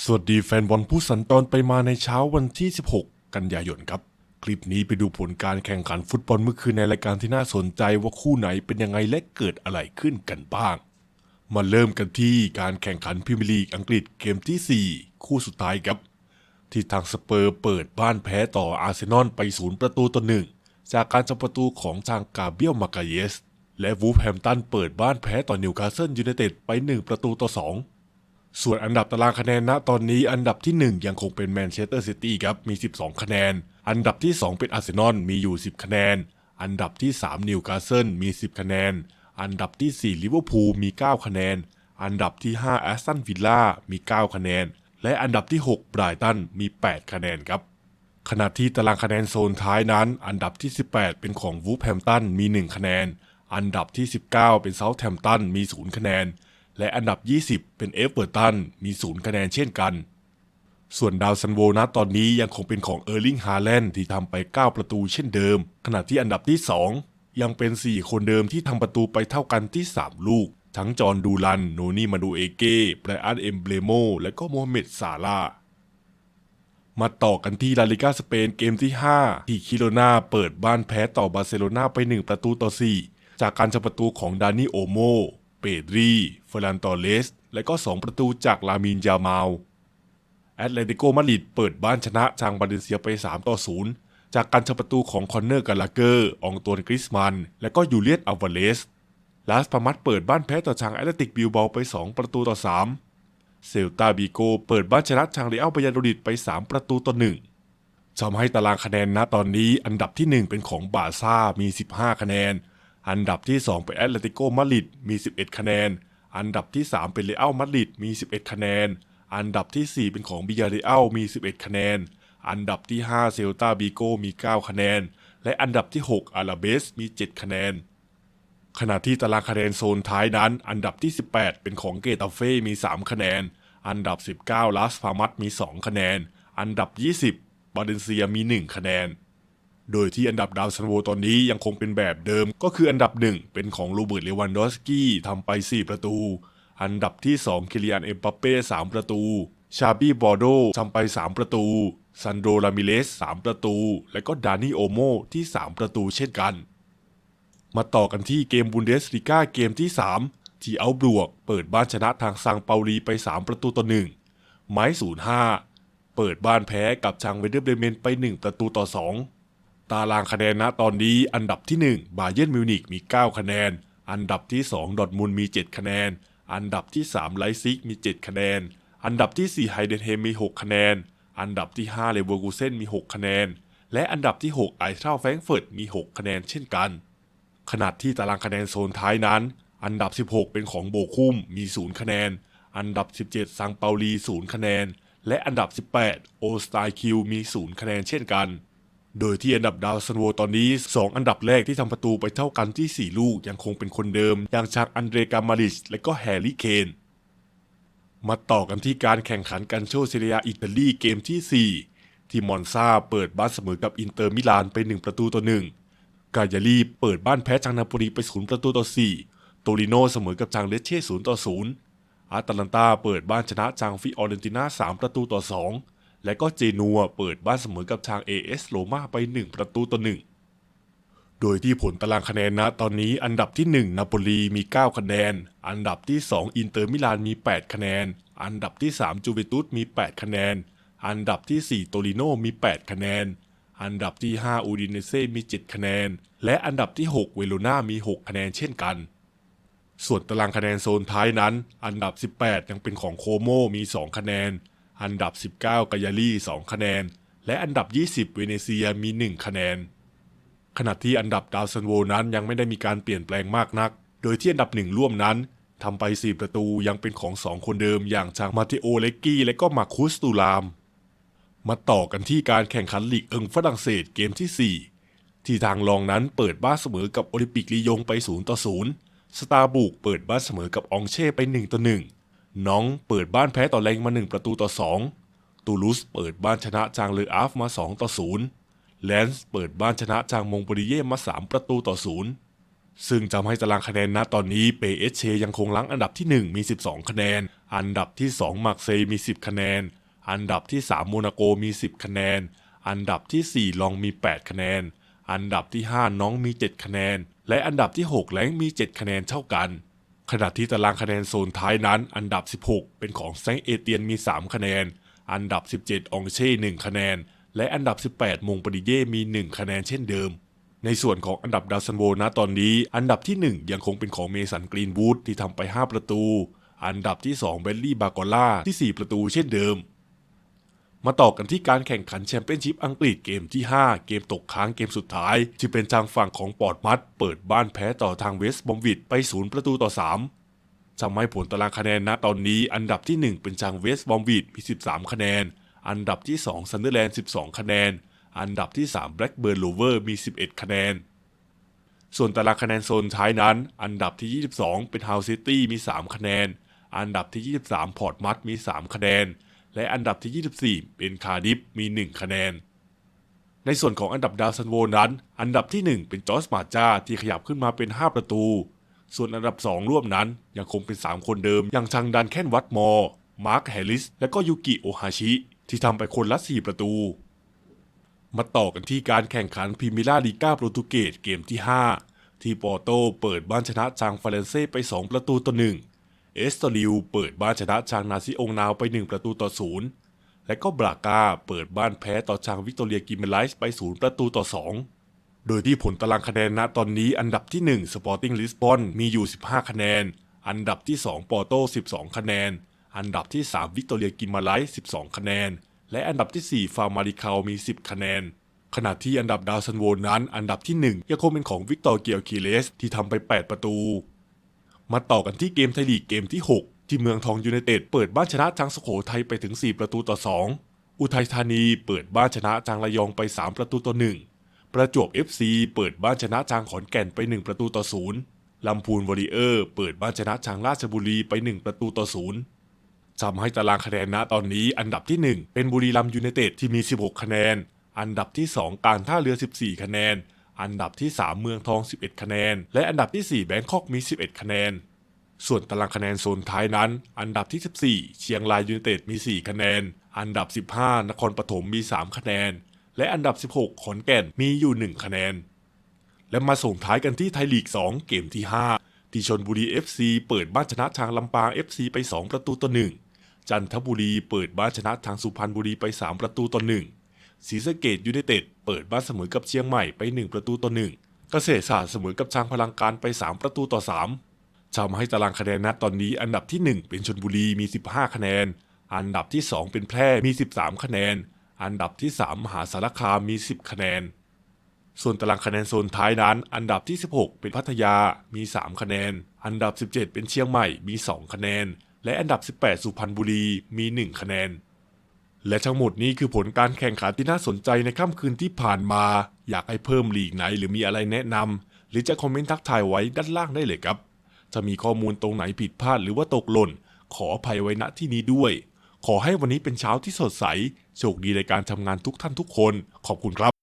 สวัสดีแฟนบอลผู้สัญจรไปมาในเช้าวันที่ 16 กันยายนครับ คลิปนี้ไปดูผลการแข่งขันฟุตบอลเมื่อคืนในรายการที่น่าสนใจว่าคู่ไหนเป็นยังไงและเกิดอะไรขึ้นกันบ้าง มาเริ่มกันที่การแข่งขันพรีเมียร์ลีกอังกฤษเกมที่ 4 คู่สุดท้ายครับ ที่ทางสเปอร์เปิดบ้านแพ้ต่ออาร์เซนอลไปศูนย์ประตูต่อหนึ่งจากการจับประตูของทางกาเบียลมาเกาเยส และวูฟแฮมตันเปิดบ้านแพ้ต่อนิวคาสเซิลยูไนเต็ดไป 1 ประตูต่อ 2 ส่วนอันดับตารางคะแนนณตอนนี้อันดับที่ 1 ยังคงเป็นแมนเชสเตอร์ซิตี้ครับมี 12 คะแนน อันดับที่ 2 เป็นอาร์เซนอลมีอยู่ 10 คะแนน อันดับที่ 3 นิวคาสเซิลมี 10 คะแนน อันดับที่ 4 ลิเวอร์พูลมี 9 คะแนน อันดับที่ 5 แอสตันวิลล่ามี 9 คะแนน และอันดับที่ 6 ไบรตันมี 8 คะแนนครับขณะที่ตารางคะแนนโซนท้ายนั้น อันดับที่ 18 เป็นของวูฟแฮมตันมี 1 คะแนน อันดับที่ 19 เป็นเซาท์แฮมตันมี 0 คะแนน และอันดับ 20 เป็นเอฟเวอร์ตันมี0คะแนนเช่นกัน ส่วนดาวซันโวนะตอนนี้ยังคงเป็นของเออร์ลิงฮาแลนด์ที่ทำไป 9 ประตูเช่นเดิม ขณะที่อันดับที่ 2 ยังเป็น 4 คนเดิมที่ทำประตูไปเท่ากันที่ 3 ลูก ทั้งจอห์นดูลัน โนนี่มาดูเอเก้ไบรอันเอมเบรโม และก็โมฮัมเหม็ดซาลามาต่อกันที่ลาลิกาสเปนเกมที่ 5 ที่คิโรนาเปิดบ้านแพ้ต่อบาร์เซโลนาไป 1 ประตูต่อ 4 จากการจับประตูของดานิโอโม เปดรีเฟร์นันตอเลส และก็ 2 ประตูจากลามินยามาลแอตเลติโกมาดริดเปิดบ้านชนะทางบาเลเซียไป 3 ต่อ 0 จากการจับประตูของคอนเนอร์กาลาเกอร์ องตัวนกริสมัน และก็ยูเลียนอัลวาเลส ลาสพามัสเปิดบ้านแพ้ต่อทางแอตเลติกบิลเบาไป 2 ประตูต่อ 3 เซลตาบีโกเปิดบ้านชนะทางเรอัลบายาโดริดไป 3 ประตูต่อ 1ทำให้ตารางคะแนนณตอนนี้อันดับที่ 1 เป็นของบาซ่ามี 15 คะแนน อันดับที่ 2 เป็นแอตเลติโกมาดริดมี 11 คะแนน อันดับที่ 3 เป็นเรอัลมาดริดมี 11 คะแนน อันดับที่ 4 เป็นของบิยาเรอัลมี 11 คะแนน อันดับที่ 5 เซลตาบีโกมี 9 คะแนน และอันดับที่ 6 อาราเบสมี 7 คะแนน ขณะที่ตารางคะแนนโซนท้ายนั้น อันดับที่ 18 เป็นของเกตาเฟ่มี 3 คะแนน อันดับ 19 ลาสพามัสมี 2 คะแนน อันดับ 20 บาเลนเซียมี 1 คะแนน โดยที่อันดับดาวซันโวตอนนี้ยังคงเป็นแบบเดิม ก็คืออันดับ 1 เป็นของโรเบิร์ตเลวันดอสกี้ทำไป 4 ประตู อันดับที่ 2 คิเลียนเอ็มบัปเป้3ประตู ชาบี้บอร์โดทำไป 3 ประตูซันโดรามิเลส3ประตู และก็ดานิโอโมที่ 3 ประตูเช่นกัน มาต่อกันที่เกมบุนเดสลิก้าเกมที่ 3 ที่เอาบลวก เปิดบ้านชนะทางซังเปาลีไป 3 ประตูต่อ1ไม้05 เปิดบ้านแพ้กับทางเวเดอร์เบเมนไป 1 ประตูต่อ 2 ตารางคะแนนณตอนนี้อันดับที่ 1 บาเยิร์นมิวนิกมี 9 คะแนน อันดับที่ 2 ดอร์ทมุนมี 7 คะแนน อันดับที่ 3 ไลซิกมี 7 คะแนน อันดับที่ 4 ไฮเดนเฮมมี 6 คะแนน อันดับที่ 5 เลเวอร์กูเซนมี 6 คะแนน และอันดับที่ 6 ไอเทราแฟรงเฟิร์ตมี 6 คะแนนเช่นกันขณะที่ตารางคะแนนโซนท้ายนั้น อันดับ 16 เป็นของโบคุมมี 0 คะแนน อันดับ 17 ซังเปาลี 0 คะแนน และอันดับ 18 โอสไตคิวมี 0 คะแนนเช่นกัน โดยที่อันดับดาวซันโวตอนนี้ 2 อันดับแรกที่ทำประตูไปเท่ากันที่ 4 ลูกยังคงเป็นคนเดิม อย่างชากอันเดรกามาริชและก็แฮร์รี่เคนมาต่อกันที่การแข่งขันกันโชเซเรียอิตาลีเกมที่ 4 ที่มอนซาเปิดบ้านเสมอกับอินเตอร์มิลานไป 1 ประตูต่อ1กายาลีเปิดบ้านแพ้จังนาโปลีไป0ประตูต่อ4โตริโนเสมอกับจังเลเช่0ต่อ0อาตาลันตาเปิดบ้านชนะจังฟิออเรนติน่า3ประตูต่อ2 และก็เจนัวเปิดบ้านเสมอกับทาง AS โรม่าไป 1 ประตูต่อ1โดยที่ผลตารางคะแนนนะตอนนี้อันดับที่ 1 นาโปลีมี 9 คะแนน อันดับที่ 2 อินเตอร์มิลานมี 8 คะแนน อันดับที่ 3 จูเวนตุสมี 8 คะแนน อันดับที่ 4 โตริโนมี 8 คะแนน อันดับที่ 5 อูดินเซ่มี 7 คะแนน และอันดับที่ 6 เวโรนามี 6 คะแนนเช่นกันส่วนตารางคะแนนโซนท้ายนั้น อันดับ 18 ยังเป็นของโคโมมี 2 คะแนน อันดับ 19 กายาลี2คะแนน และอันดับ 20 เวเนเซียมี 1 คะแนน ขณะที่อันดับดาวซันโวนั้นยังไม่ได้มีการเปลี่ยนแปลงมากนัก โดยที่อันดับหนึ่งร่วมนั้นทำไป 4 ประตูยังเป็นของ 2 คนเดิมอย่างจางมาเทโอเลกกี้และก็มาคุสตูลาม มาต่อกันที่การแข่งขันลีกเอิงฝรั่งเศสเกมที่ 4 ที่ทางรองนั้นเปิดบ้านเสมอกับโอลิมปิกลียงไป0ต่อ0สตาร์บุกเปิดบ้านเสมอกับอองเช่ไป1ต่อ1 น้องเปิดบ้านแพ้ต่อแรงมา 1 ประตูต่อ 2 ตูลูสเปิดบ้านชนะจางเลออาฟมา 2 ต่อ 0 แลนส์เปิดบ้านชนะจางมงปริเย่มา 3 ประตูต่อ 0 ซึ่งทำให้ตารางคะแนนณตอนนี้เปเอสเชยังคงลังอันดับที่ 1 มี 12 คะแนน อันดับที่ 2มาร์เซย์มี 10 คะแนน อันดับที่ 3 โมนาโกมี 10 คะแนน อันดับทีสี่ 4 ลองมี 8 คะแนน อันดับที่ 5 น้องมี 7 คะแนน และอันดับที่ 6แหลงมี 7 คะแนนเท่ากัน ขณะที่ตารางคะแนนโซนท้ายนั้น อันดับ 16 เป็นของแซงเอเตียนมี 3 คะแนน อันดับ 17 องเช่ 1 คะแนน และอันดับ 18 มงปริเย่มี 1 คะแนนเช่นเดิม ในส่วนของอันดับดาวซันโวนะตอนนี้ อันดับที่ 1 ยังคงเป็นของเมสันกรีนวูดที่ทำไป 5 ประตู อันดับที่ 2 เบลลี่บากอล่าที่ 4 ประตูเช่นเดิม มาต่อกันที่การแข่งขันแชมเปี้ยนชิพอังกฤษเกมที่ 5 เกมตกค้างเกมสุดท้าย ที่เป็นทางฝั่งของปอร์ตมัด เปิดบ้านแพ้ต่อทางเวสต์บอมวิดไป 0 ประตูต่อ 3ทำให้ผลตารางคะแนนณตอนนี้อันดับที่ 1 เป็นทางเวสต์บอมวิดมี 13 คะแนน อันดับที่2ซันเดอร์แลนด์ 12 คะแนน อันดับที่3 Blackburn Rovers มี 11 คะแนน ส่วนตารางคะแนนโซนท้ายนั้น อันดับที่ 22 เป็น Hull City มี 3 คะแนน อันดับที่ 23 พอร์ตมัดมี 3 คะแนน และอันดับที่ 24 เป็นคาร์ดิฟมี 1 คะแนน ในส่วนของอันดับดาวซันโวนั้น อันดับที่ 1 เป็นจอร์มาจาที่ขยับขึ้นมาเป็น 5 ประตู ส่วนอันดับ 2 ร่วมนั้นยังคงเป็น 3 คนเดิม อย่างทางดันแคนวัตมอร์มาร์คแฮริส และก็ยูกิโอฮาชิ ที่ทำไปคนละ 4 ประตู มาต่อกันที่การแข่งขันพรีเมียร์ลีกาโปรตุเกสเกมที่ 5 ที่ปอร์โตเปิดบ้านชนะจางฟาเรนเซ่ไป 2 ประตูต่อ1 เอสตอริวเปิดบ้านชนะจางนาซิองนาวไป1ประตูต่อ0และก็บรากาเปิดบ้านแพ้ต่อจางวิกตอเรียกิมเมไลส์ไป0ประตูต่อ 2 โดยที่ผลตารางคะแนนณตอนนี้อันดับที่1 Sporting Lisbon มีอยู่ 15 คะแนน อันดับที่ 2 ปอร์โต 12 คะแนน อันดับที่ 3 วิกตอเรียกิมเมไลส์12 คะแนน และอันดับที่ 4 ฟาร์มาริคาวมี 10 คะแนน ขณะที่อันดับดาวซันโวนั้น อันดับที่ 1 ยังคงเป็นของวิกตอร์เกียวคีเลสที่ทำไป 8 ประตู มาต่อกันที่เกมไทยลีกเกมที่ 6 ที่เมืองทองยูไนเต็ดเปิดบ้านชนะจางสุโขทัยไปถึง 4 ประตูต่อ 2 อุทัยธานีเปิดบ้านชนะจางระยองไป 3 ประตูต่อ 1 ประจวบ FC เปิดบ้านชนะจางขอนแก่นไป 1 ประตูต่อ 0 ลำพูนวอริเออร์ เปิดบ้านชนะจางราชบุรีไป 1 ประตูต่อ 0ทำให้ตารางคะแนนณตอนนี้อันดับที่ 1 เป็นบุรีรัมย์ยูไนเต็ดที่มี 16 คะแนน อันดับที่ 2 การท่าเรือ 14 คะแนน อันดับที่ 3 เมืองทอง 11 คะแนน และอันดับที่ 4 แบงคอกมี 11 คะแนน ส่วนตารางคะแนนโซนท้ายนั้น อันดับที่ 14 เชียงรายยูไนเต็ดมี 4 คะแนน อันดับ 15 นครปฐมมี 3 คะแนน และอันดับ 16 ขอนแก่นมีอยู่ 1 คะแนน และมาส่งท้ายกันที่ไทยลีก 2 เกมที่ 5 ที่ชนบุรี FC เปิดบ้านชนะทางลำปาง FC ไป 2 ประตูต่อ1จันทบุรีเปิดบ้านชนะทางสุพรรณบุรีไป 3 ประตูต่อ1 ศรีสะเกดยูไนเต็ดเปิดบ้านเสมอกับเชียงใหม่ไป 1 ประตูต่อ 1 เกษตรศาสตร์เสมอกับช้างพลังการไป 3 ประตูต่อ 3ทำให้ตารางคะแนนณตอนนี้อันดับที่ 1 เป็นชนบุรีมี 15 คะแนน อันดับที่ 2 เป็นแพร่มี 13 คะแนน อันดับที่ 3 มหาสารคามมี 10 คะแนน ส่วนตารางคะแนนโซนท้ายนั้น อันดับที่ 16 เป็นพัทยามี 3 คะแนน อันดับ 17 เป็นเชียงใหม่มี 2 คะแนน และอันดับ 18 สุพรรณบุรีมี 1 คะแนน และทั้งหมดนี้คือผลการแข่งขันที่น่าสนใจในค่ำคืนที่ผ่านมา อยากให้เพิ่มลีกไหนหรือมีอะไรแนะนำหรือจะคอมเมนต์ทักทายไว้ด้านล่างได้เลยครับ ถ้ามีข้อมูลตรงไหนผิดพลาดหรือว่าตกหล่น ขออภัยไว้ณที่นี้ด้วย ขอให้วันนี้เป็นเช้าที่สดใส โชคดีในการทำงานทุกท่านทุกคน ขอบคุณครับ